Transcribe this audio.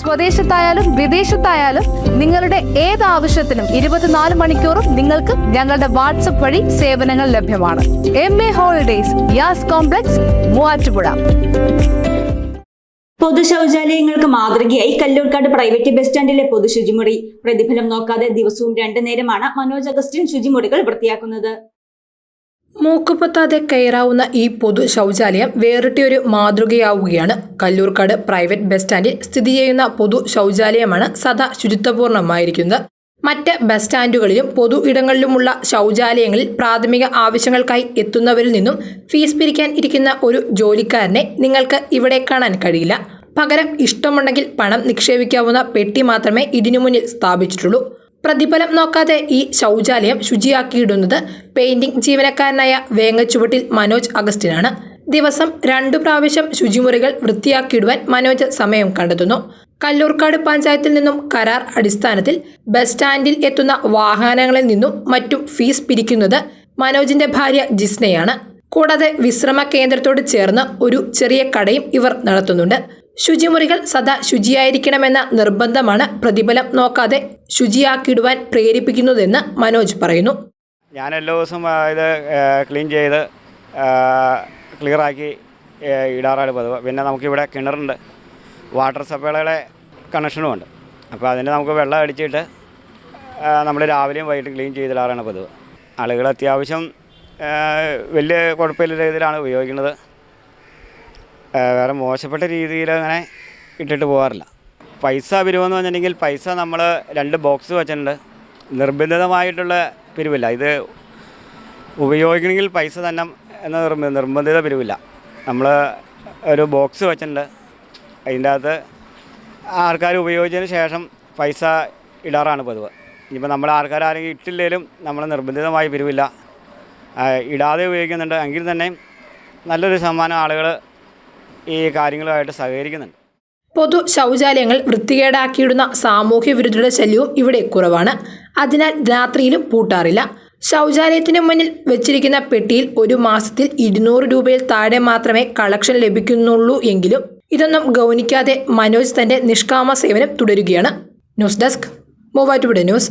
സ്വദേശത്തായാലും വിദേശത്തായാലും നിങ്ങളുടെ ഏത് ആവശ്യത്തിനും ഇരുപത്തിനാല് മണിക്കൂറും നിങ്ങൾക്ക് ഞങ്ങളുടെ വാട്സപ്പ് വഴി സേവനങ്ങൾ ലഭ്യമാണ്. M A holidays യാസ് complex Muvattupuzha. പൊതു മാതൃകയായി കല്ലൂർക്കാട് പ്രൈവറ്റ് ബസ് സ്റ്റാൻഡിലെ പൊതു ശുചിമുറി പ്രതിഫലം നോക്കാതെ ദിവസവും രണ്ടു നേരമാണ് മനോജ് അഗസ്റ്റിൻ ശുചിമുറികൾ വൃത്തിയാക്കുന്നത്. മൂക്കുപൊത്താതെ കയറാവുന്ന ഈ പൊതു ശൗചാലയം വേറിട്ടൊരു മാതൃകയാവുകയാണ്. കല്ലൂർക്കാട് പ്രൈവറ്റ് ബസ് സ്റ്റാൻഡിൽ സ്ഥിതി ചെയ്യുന്ന പൊതു ശൗചാലയമാണ് സദാ ശുചിത്വപൂർണമായിരിക്കുന്നത്. മറ്റ് ബസ് സ്റ്റാൻഡുകളിലും പൊതു ഇടങ്ങളിലുമുള്ള ശൗചാലയങ്ങളിൽ പ്രാഥമിക ആവശ്യങ്ങൾക്കായി എത്തുന്നവരിൽ നിന്നും ഫീസ് പിരിക്കാൻ ഇരിക്കുന്ന ഒരു ജോലിക്കാരനെ നിങ്ങൾക്ക് ഇവിടെ കാണാൻ കഴിയില്ല. പകരം ഇഷ്ടമുണ്ടെങ്കിൽ പണം നിക്ഷേപിക്കാവുന്ന പെട്ടി മാത്രമേ ഇതിനു മുന്നിൽ സ്ഥാപിച്ചിട്ടുള്ളൂ. പ്രതിഫലം നോക്കാതെ ഈ ശൗചാലയം ശുചിയാക്കിയിടുന്നത് പെയിന്റിംഗ് ജീവനക്കാരനായ വേങ്ങച്ചുവട്ടിൽ മനോജ് അഗസ്റ്റിനാണ്. ദിവസം രണ്ടു പ്രാവശ്യം ശുചിമുറികൾ വൃത്തിയാക്കിയിടുവാൻ മനോജ് സമയം കണ്ടെത്തുന്നു. കല്ലൂർക്കാട് പഞ്ചായത്തിൽ നിന്നും കരാർ അടിസ്ഥാനത്തിൽ ബസ് സ്റ്റാൻഡിൽ എത്തുന്ന വാഹനങ്ങളിൽ നിന്നും മറ്റും ഫീസ് പിരിക്കുന്നത് മനോജിന്റെ ഭാര്യ ജിസ്നയാണ്. കൂടാതെ വിശ്രമ കേന്ദ്രത്തോട് ചേർന്ന് ഒരു ചെറിയ കടയും ഇവർ നടത്തുന്നുണ്ട്. ശുചിമുറികൾ സദാ ശുചിയായിരിക്കണമെന്ന നിർബന്ധമാണ് പ്രതിഫലം നോക്കാതെ ശുചിയാക്കിയിടുവാൻ പ്രേരിപ്പിക്കുന്നതെന്ന് മനോജ് പറയുന്നു. ഞാൻ എല്ലാ ദിവസവും ഇത് ക്ലീൻ ചെയ്ത് ക്ലിയറാക്കി ഇടാറാണ് പതിവ്. പിന്നെ നമുക്കിവിടെ കിണറുണ്ട്. വാട്ടർ സപ്ലൈകളെ കണക്ഷനും ഉണ്ട്. അപ്പോൾ അതിന് നമുക്ക് വെള്ളം അടിച്ചിട്ട് നമ്മൾ രാവിലെയും വൈകിട്ട് ക്ലീൻ ചെയ്തിടാറാണ് പതിവ്. ആളുകൾ അത്യാവശ്യം വലിയ കുഴപ്പമില്ല രീതിയിലാണ് ഉപയോഗിക്കുന്നത്. വേറെ മോശപ്പെട്ട രീതിയിൽ അങ്ങനെ ഇട്ടിട്ട് പോകാറില്ല. പൈസ പിരിവെന്ന് പറഞ്ഞിട്ടുണ്ടെങ്കിൽ പൈസ നമ്മൾ രണ്ട് ബോക്സ് വെച്ചിട്ടുണ്ട്. നിർബന്ധിതമായിട്ടുള്ള പിരിവില്ല. ഇത് ഉപയോഗിക്കണമെങ്കിൽ പൈസ തന്നെ എന്ന നിർബ- നിർബന്ധിത പിരിവില്ല. നമ്മൾ ഒരു ബോക്സ് വെച്ചിട്ടുണ്ട്. അതിന്റെ അകത്ത് ആൾക്കാർ ഉപയോഗിച്ചതിന് ശേഷം പൈസ ഇടാറാണ് പതിവ്. ഇനിയിപ്പോൾ നമ്മൾ ആൾക്കാർ ആരെങ്കിലും ഇട്ടില്ലെങ്കിലും നമ്മൾ നിർബന്ധിതമായി പിരിവില്ല. ഇടാതെ ഉപയോഗിക്കുന്നുണ്ട്. എങ്കിൽ തന്നെ നല്ലൊരു ശതമാനം ആളുകൾ ഈ കാര്യങ്ങളുമായിട്ട് സഹകരിക്കുന്നുണ്ട്. പൊതു ശൗചാലയങ്ങൾ വൃത്തികേടാക്കിയിടുന്ന സാമൂഹ്യ വിരുദ്ധരുടെ ശല്യവും ഇവിടെ കുറവാണ്. അതിനാൽ രാത്രിയിലും പൂട്ടാറില്ല. ശൗചാലയത്തിന് മുന്നിൽ വെച്ചിരിക്കുന്ന പെട്ടിയിൽ ഒരു മാസത്തിൽ ഇരുന്നൂറ് രൂപയിൽ താഴെ മാത്രമേ കളക്ഷൻ ലഭിക്കുന്നുള്ളൂ എങ്കിലും ഇതൊന്നും ഗൗനിക്കാതെ മനോജ് തന്റെ നിഷ്കാമ സേവനം തുടരുകയാണ്. News desk Muvattupuzha news.